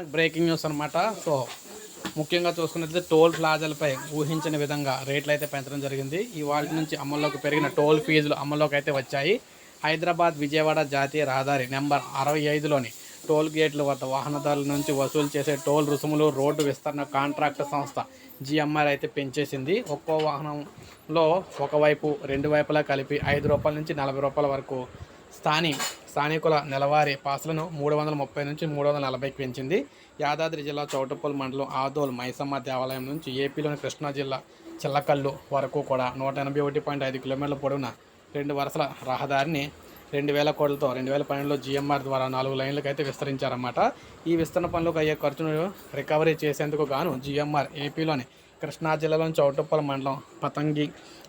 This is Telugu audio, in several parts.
మనకి బ్రేకింగ్ న్యూస్ అనమాట సో ముఖ్యంగా చూసుకున్నట్లయితే టోల్ ప్లాజాలపై ఊహించని విధంగా రేట్లు అయితే పెంచడం జరిగింది. ఈ వాటి నుంచి అమల్లోకి పెరిగిన టోల్ ఫీజులు అమల్లోకి అయితే వచ్చాయి. హైదరాబాద్ విజయవాడ జాతీయ రహదారి నెంబర్ అరవై ఐదులోని టోల్ గేట్ల వద్ద వాహనదారుల నుంచి వసూలు చేసే టోల్ రుసుములు రోడ్డు విస్తరణ కాంట్రాక్ట్ సంస్థ జిఎంఆర్ అయితే పెంచేసింది. ఒక్కో వాహనంలో ఒకవైపు రెండు వైపులా కలిపి ఐదు రూపాయల నుంచి నలభై రూపాయల వరకు స్థాని స్థానికుల నెలవారీ పాసులను మూడు వందల ముప్పై నుంచి మూడు వందల నలభైకి పెంచింది. యాదాద్రి జిల్లా చౌటుప్పల్ మండలం ఆదోల్ మైసమ్మ దేవాలయం నుంచి ఏపీలోని కృష్ణా జిల్లా చిల్లకల్లు వరకు కూడా నూట ఎనభై ఒకటి పాయింట్ ఐదు కిలోమీటర్ల పొడవున రెండు వరుసల రహదారిని రెండు వేల కోట్లతో రెండు వేల పన్నెండులో జిఎంఆర్ ద్వారా నాలుగు లైన్లకు అయితే విస్తరించారన్నమాట. ఈ విస్తరణ పనులకు అయ్యే ఖర్చును రికవరీ చేసేందుకు గాను జిఎంఆర్ ఏపీలోని కృష్ణా జిల్లాలోని చౌటుప్పల మండలం పతంగి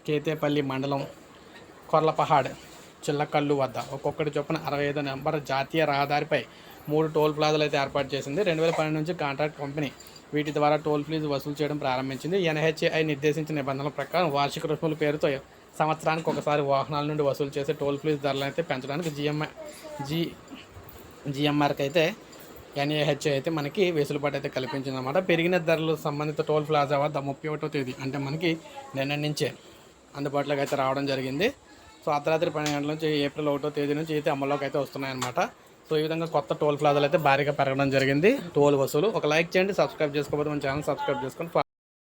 కేతేపల్లి మండలం కొర్లపహాడ్ చిల్లకల్లు వద్ద. ఒక్కొక్కటి చొప్పున అరవై ఐదు నెంబర్ జాతీయ రహదారిపై మూడు టోల్ ప్లాజాలు అయితే ఏర్పాటు చేసింది. రెండు వేల పన్నెండు నుంచి కాంట్రాక్ట్ కంపెనీ వీటి ద్వారా టోల్ ఫీజు వసూలు చేయడం ప్రారంభించింది. ఎన్హెచ్ఐ నిర్దేశించిన నిబంధనల ప్రకారం వార్షిక రుసుముల పేరుతో సంవత్సరానికి ఒకసారి వాహనాల నుండి వసూలు చేసే టోల్ ఫీజు ధరలను అయితే పెంచడానికి జిఎంఐ జి జిఎంఆర్కి అయితే ఎన్ఏహెచ్ఐ అయితే మనకి వెసులుబాటు అయితే కల్పించింది అనమాట పెరిగిన ధరలు సంబంధిత టోల్ ప్లాజా వద్ద ముప్పై ఒకటో తేదీ అంటే మనకి నిన్న నుంచే అందుబాటులోకి అయితే రావడం జరిగింది. సో అర్ధరాత్రి పన్నెండు గంటల నుంచి ఏప్రిల్ ఒకటో తేదీ నుంచి అయితే అమల్లోకి అయితే వస్తున్నాయన్నమాట. సో ఈ విధంగా కొత్త టోల్ ప్లాజాలు అయితే భారీగా పెరగడం జరిగింది. టోల్ వసూలు ఒక లైక్ చేయండి సబ్స్క్రైబ్ చేసుకోకపోతే మన ఛానల్ సబ్స్క్రైబ్ చేసుకొని